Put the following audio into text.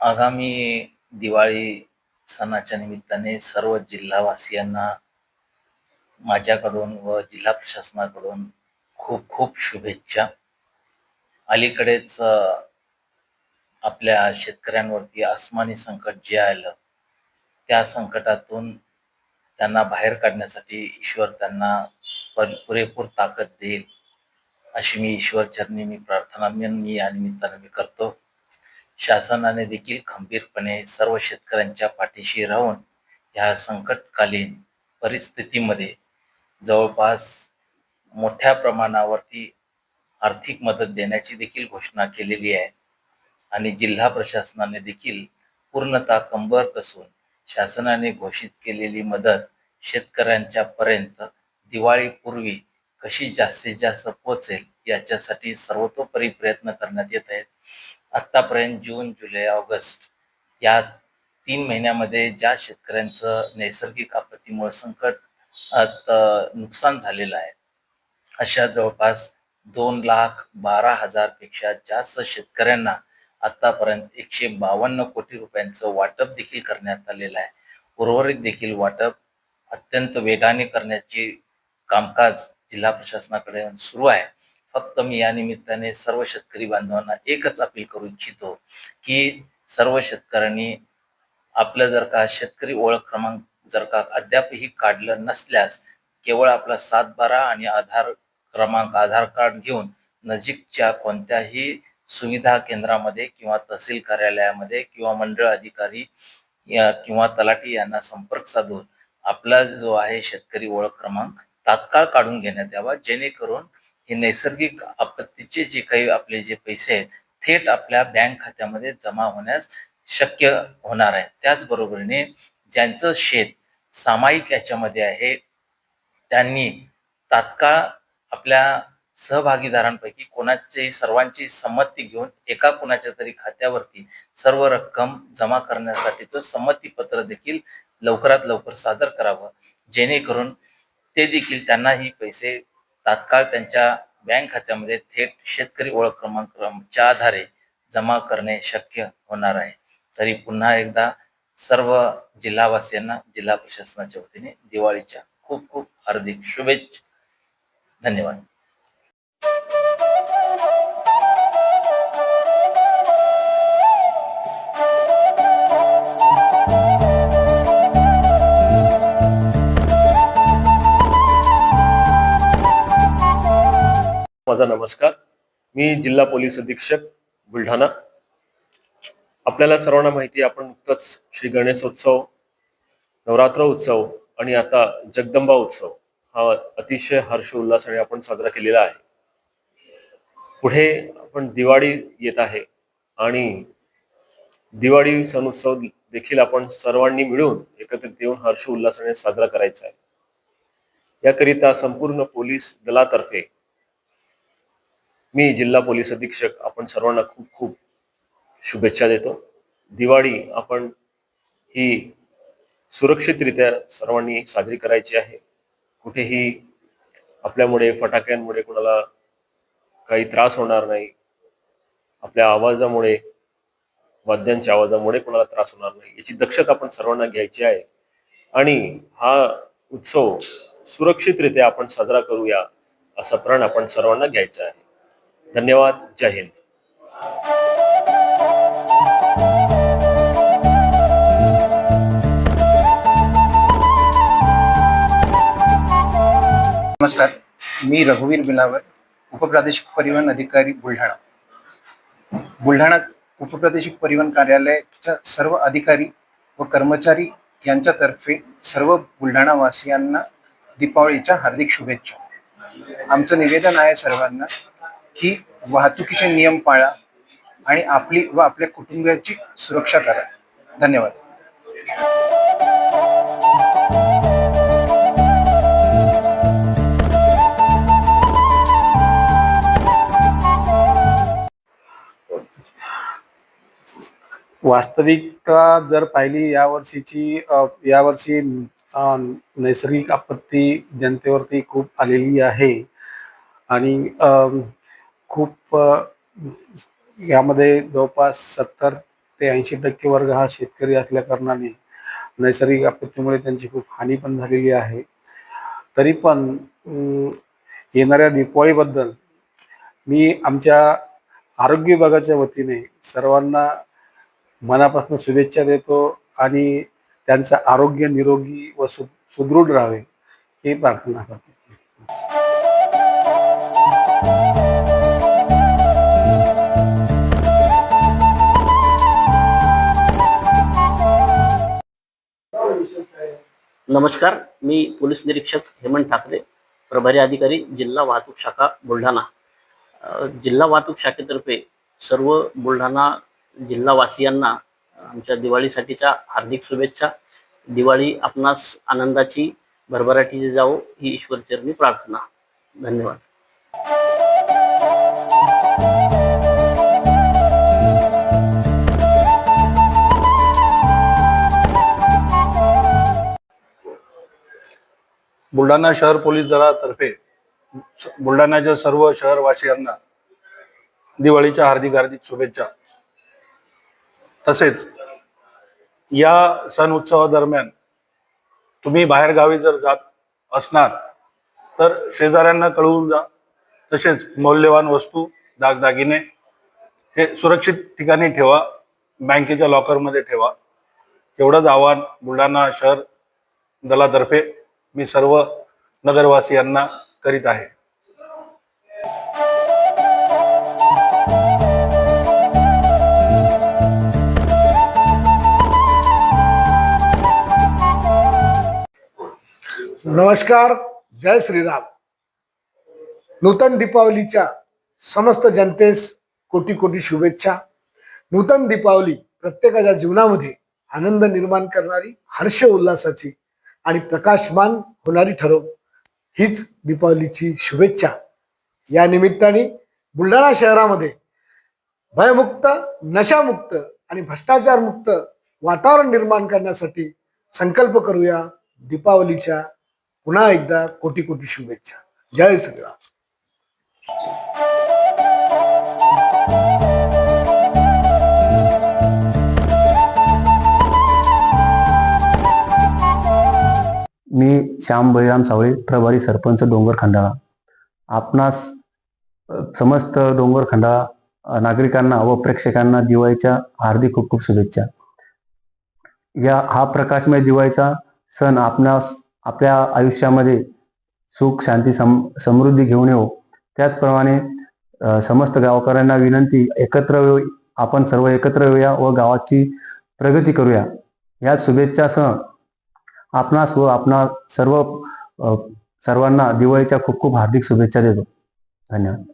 आगामी दिवाळी सणाच्या निमित्ताने सर्व जिल्हावासियांना माझ्याकडून व जिल्हा प्रशासनाकडून खूप खूप शुभेच्छा. अलीकडेच आपल्या शेतकऱ्यांवरती आसमानी संकट जे आलं त्या संकटातून त्यांना बाहेर काढण्यासाठी ईश्वर त्यांना पर- पुरेपूर ताकद देईल अशी मी ईश्वर चरणी मी प्रार्थना मी मी या निमित्ताने मी करतो. शासनाने देखील खंबीरपणे सर्व शेतकऱ्यांच्या पाठीशी राहून ह्या संकटकालीन परिस्थितीमध्ये जवळपास मोठ्या प्रमाणावरती आर्थिक मदत देण्याची देखील घोषणा केलेली आहे. आणि जिल्हा प्रशासनाने देखील पूर्णतः कंबर कसून शासनाने घोषित केलेली मदत शेतकऱ्यांच्या पर्यंत दिवाळीपूर्वी कशी जास्तीत जास्त पोहोचेल याच्यासाठी सर्वतोपरी प्रयत्न करण्यात येत आहेत. आत्तापर्यंत जून जुलै ऑगस्ट या तीन महिन्यामध्ये ज्या शेतकऱ्यांचं नैसर्गिक आपत्तीमुळे संकट नुकसान झालेलं आहे अशा जवळपास दोन लाख बारा हजारपेक्षा जास्त शेतकऱ्यांना आतापर्यंत एकशे बावन्न कोटी रुपयांचं वाटप देखील करण्यात आलेलं आहे. उर्वरित देखील वाटप अत्यंत वेगाने करण्याची कामकाज जिल्हा प्रशासनाकडे सुरू आहे. फक्त मी या निमित्ताने सर्व शेतकरी बांधवांना एकच अपील करू इच्छितो की सर्व शेतकऱ्यांनी आपलं जर का शेतकरी ओळख क्रमांक जर का अद्यापही काढलं नसल्यास केवळ आपला सात बारा आणि आधार क्रमांक आधार कार्ड घेऊन नजीकच्या कोणत्याही सुविधा केंद्रामध्ये किंवा तहसील कार्यालयामध्ये किंवा मंडळ अधिकारी किंवा तलाठी यांना संपर्क साधून आपला जो आहे शेतकरी ओळख क्रमांक तात्काळ काढून घेण्यात यावा जेणेकरून हे नैसर्गिक आपत्तीचे जे काही आपले जे पैसे आहेत थेट आपल्या बँक खात्यामध्ये जमा होण्यास शक्य होणार आहे. त्याचबरोबरीने ज्यांचं शेत सामायिक याच्यामध्ये आहे त्यांनी तात्काळ आपल्या सहभागीदारांपैकी कोणाची सर्वांची संमती घेऊन एका कोणाच्या तरी खात्यावरती सर्व रक्कम जमा करण्यासाठीचं संमतीपत्र देखील लवकरात लवकर सादर करावं जेणेकरून ते देखील त्यांनाही पैसे तात्काळ त्यांच्या बँक खात्यामध्ये थेट शेतकरी ओळख क्रमांकच्या आधारे जमा करणे शक्य होणार आहे. तरी पुन्हा एकदा सर्व जिल्हावासियांना जिल्हा प्रशासनाच्या वतीने दिवाळीच्या खूप खूप हार्दिक शुभेच्छा. धन्यवाद. माझा नमस्कार. मी जिल्हा पोलीस अधीक्षक बुलढाणा. आपल्याला सर्वांना माहिती आपण नुकतंच श्री गणेशोत्सव नवरात्र उत्सव आणि आता जगदंबा उत्सव हा अतिशय हर्ष उल्हासाने आपण साजरा केलेला आहे. पुढे आपण दिवाळी येत आहे आणि दिवाळी सण उत्सव देखील आपण सर्वांनी मिळून एकत्रित येऊन हर्ष उल्हासाने साजरा करायचा आहे. याकरिता संपूर्ण पोलीस दलातर्फे मी जिल्हा पोलीस अधीक्षक आपण सर्वांना खूप खूप शुभेच्छा देतो. दिवाळी आपण ही सुरक्षितरित्या सर्वांनी साजरी करायची आहे. कुठेही आपल्यामुळे फटाक्यांमुळे कोणाला काही त्रास होणार नाही. आपल्या आवाजामुळे वाद्यांच्या आवाजामुळे कोणाला त्रास होणार नाही. याची दक्षता आपण सर्वांना घ्यायची आहे. आणि हा उत्सव सुरक्षितरित्या आपण साजरा करूया असा प्रण आपण सर्वांना घ्यायचा आहे. धन्यवाद जय हिंद. नमस्कार मी रघुवीर बिलावर उपप्रादेशिक परिवहन अधिकारी बुलढाणा. बुलढाणा उपप्रादेशिक परिवहन कार्यालयाच्या सर्व अधिकारी व कर्मचारी यांच्यातर्फे सर्व बुलढाणा वासियांना दीपावलीच्या हार्दिक शुभेच्छा. आमचं निवेदन आहे सर्वांना की वाहतुकीचे नियम पाळा आणि आपली व आपल्या कुटुंबियाची सुरक्षा करा. धन्यवाद. वास्तविकता जर पाहिली यावर्षीची यावर्षी नैसर्गिक आपत्ती जनतेवरती खूप आलेली आहे. आणि खूप यामध्ये जवळपास सत्तर ते ऐंशी टक्के वर्ग हा शेतकरी असल्या कारणाने नैसर्गिक आपत्तीमुळे त्यांची खूप हानी पण झालेली आहे. तरी पण येणाऱ्या दीपावळीबद्दल मी आमच्या आरोग्य विभागाच्या वतीने सर्वांना मनापासून शुभेच्छा देतो आणि त्यांचं आरोग्य निरोगी व सु सुदृढ राहावे ही प्रार्थना करतो. नमस्कार मी पोलीस निरीक्षक हेमंत ठाकरे प्रभारी अधिकारी जिल्हा वाहतूक शाखा बुलढाणा. जिल्हा वाहतूक शाखेतर्फे सर्व बुलढाणा जिल्हावासियांना आमच्या दिवाळीसाठीच्या हार्दिक शुभेच्छा. दिवाळी आपणास आनंदाची भरभराटीची जावो ही ईश्वरचरणी प्रार्थना. धन्यवाद. बुलढाणा शहर पोलीस दलातर्फे बुलढाण्याच्या सर्व शहरवासियांना दिवाळीच्या हार्दिक हार्दिक शुभेच्छा. तसेच या सण उत्सवादरम्यान तुम्ही बाहेर गावी जर जात असणार तर शेजाऱ्यांना कळवून जा. तसेच मौल्यवान वस्तू दागदागिने हे सुरक्षित ठिकाणी ठेवा बँकेच्या लॉकरमध्ये ठेवा. एवढंच आव्हान बुलढाणा शहर दलातर्फे मी सर्व नगरवासियांना करीत आहे. नमस्कार जय श्रीराम. नूतन दीपावलीच्या समस्त जनतेस कोटी कोटी शुभेच्छा. नूतन दीपावली प्रत्येकाच्या जीवनामध्ये आनंद निर्माण करणारी हर्ष उल्हासाची आणि प्रकाशमान होणारी ठरव. हीच दीपावलीची शुभेच्छा. या निमित्ताने बुलढाणा शहरामध्ये भयमुक्त नशामुक्त आणि भ्रष्टाचारमुक्त वातावरण निर्माण करण्यासाठी संकल्प करूया दीपावलीच्या पुन्हा एकदा कोटी कोटी शुभेच्छा. जय श्रीराम मी श्याम बळीराम सावळे प्रभारी सरपंच डोंगर खंडाळा. आपणास समस्त डोंगर खंडाळा नागरिकांना व प्रेक्षकांना दिवाळीच्या हार्दिक खूप खूप शुभेच्छा. या हा प्रकाशमय दिवाळीचा सण आपणास आपल्या आयुष्यामध्ये सुख शांती सम समृद्धी घेऊन येऊ त्याचप्रमाणे समस्त गावकऱ्यांना विनंती एकत्र आपण सर्व एकत्र येऊया व गावाची प्रगती करूया. या शुभेच्छासह आपणास व आपणा सर्व सर्वांना दिवाळीच्या खूप खूप हार्दिक शुभेच्छा देतो. धन्यवाद.